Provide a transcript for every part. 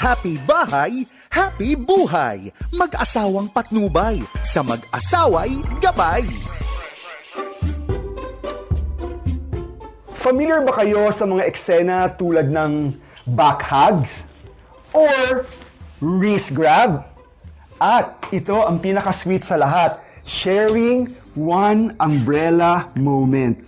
Happy bahay, happy buhay. Mag-asawang patnubay, sa mag-asaway gabay. Familiar ba kayo sa mga eksena tulad ng back hugs or wrist grab? At ito ang pinaka-sweet sa lahat, sharing one umbrella moment.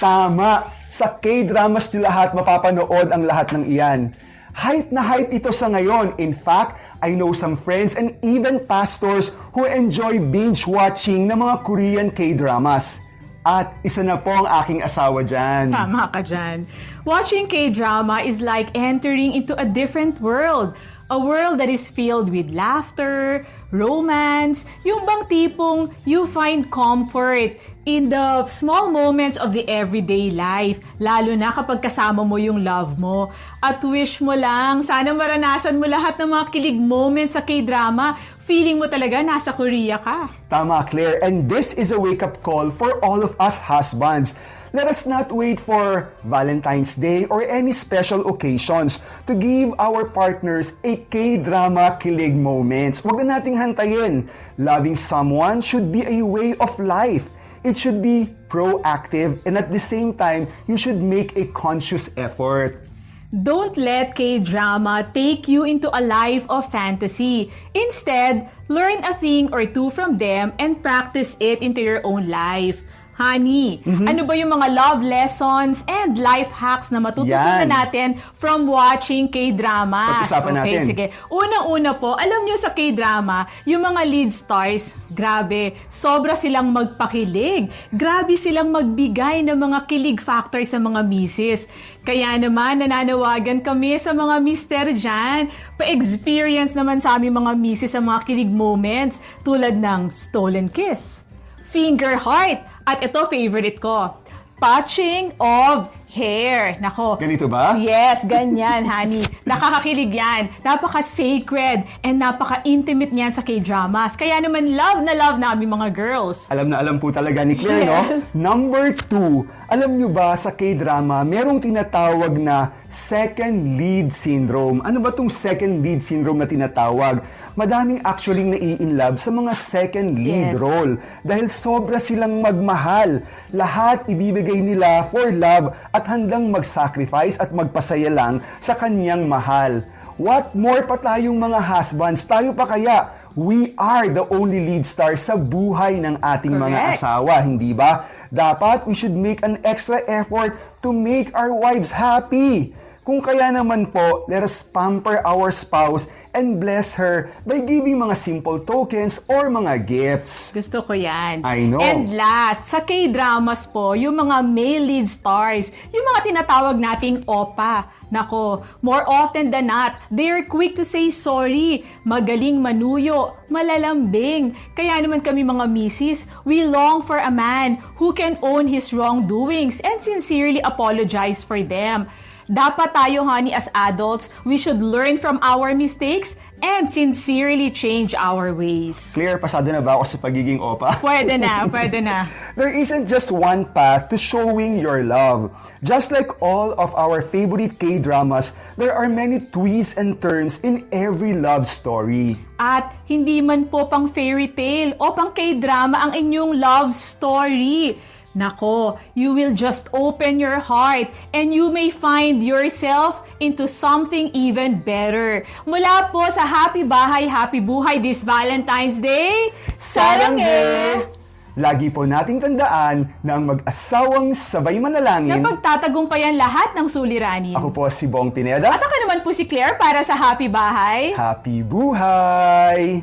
Tama, sa K-dramas nyo lahat mapapanood ang lahat ng iyan. Hype na hype ito sa ngayon. In fact, I know some friends and even pastors who enjoy binge watching ng mga Korean K-dramas. At isa na po ang aking asawa dyan. Tama ka dyan. Watching K-drama is like entering into a different world. A world that is filled with laughter, romance, yung bang tipong you find comfort in the small moments of the everyday life. Lalo na kapag kasama mo yung love mo. At wish mo lang, sana maranasan mo lahat ng mga kilig moments sa K-drama. Feeling mo talaga nasa Korea ka. Tama, Claire. And this is a wake-up call for all of us husbands. Let us not wait for Valentine's Day or any special occasions to give our partners a K-drama kilig moments. Huwag na nating hantayin. Loving someone should be a way of life. It should be proactive and at the same time, you should make a conscious effort. Don't let K-drama take you into a life of fantasy. Instead, learn a thing or two from them and practice it into your own life. Honey, Mm-hmm. ano ba yung mga love lessons and life hacks na matututunan natin from watching K-dramas? Pag-usapan okay, natin. sige. Unang-una po, alam nyo sa K-drama, yung mga lead stars, grabe, sobra silang magpakilig. Grabe silang magbigay ng mga kilig factor sa mga misis. Kaya naman, nananawagan kami sa mga mister dyan. Pa-experience naman sa aming mga misis sa mga kilig moments tulad ng stolen kiss, finger heart, at ito favorite ko, touching of hair. Nako. Ganito ba? Yes, ganyan, honey. Nakakakilig yan. Napaka-sacred and napaka-intimate niyan sa K-dramas. Kaya naman love na love na aming mga girls. Alam na alam po talaga ni Claire, Yes. no? Number two, alam nyo ba sa K-drama, merong tinatawag na second lead syndrome. Ano ba tong second lead syndrome na tinatawag? Madaming actually nai-inlove sa mga second lead Yes. role dahil sobra silang magmahal. Lahat ibibigay nila for love at handang mag-sacrifice at magpasaya lang sa kanyang mahal. What more pa tayong mga husbands? Tayo pa kaya? We are the only lead star sa buhay ng ating mga Correct. asawa, hindi ba? Dapat we should make an extra effort to make our wives happy. Kung kaya naman po, let us pamper our spouse and bless her by giving mga simple tokens or mga gifts. Gusto ko yan. I know. And last, sa K-dramas po, yung mga male lead stars, yung mga tinatawag nating OPA. Nako, more often than not, they're quick to say sorry, magaling manuyo, malalambing. Kaya naman kami mga misis, we long for a man who can own his wrongdoings and sincerely apologize for them. Dapat tayo, honey, as adults, we should learn from our mistakes and sincerely change our ways. Clear, pasado na ba ako sa pagiging opa? Pwede na, pwede na. There isn't just one path to showing your love. Just like all of our favorite K-dramas, there are many twists and turns in every love story. At hindi man po pang fairy tale o pang K-drama ang inyong love story. Nako, you will just open your heart and you may find yourself into something even better. Mula po sa Happy Bahay, Happy Buhay this Valentine's Day, Saranghe! Lagi po nating tandaan na ang mag-asawang sabay Na manalangin. pagtatagumpayan lahat ng suliranin. Ako po si Bong Pineda. At ako naman po si Claire para sa Happy Bahay. Happy buhay!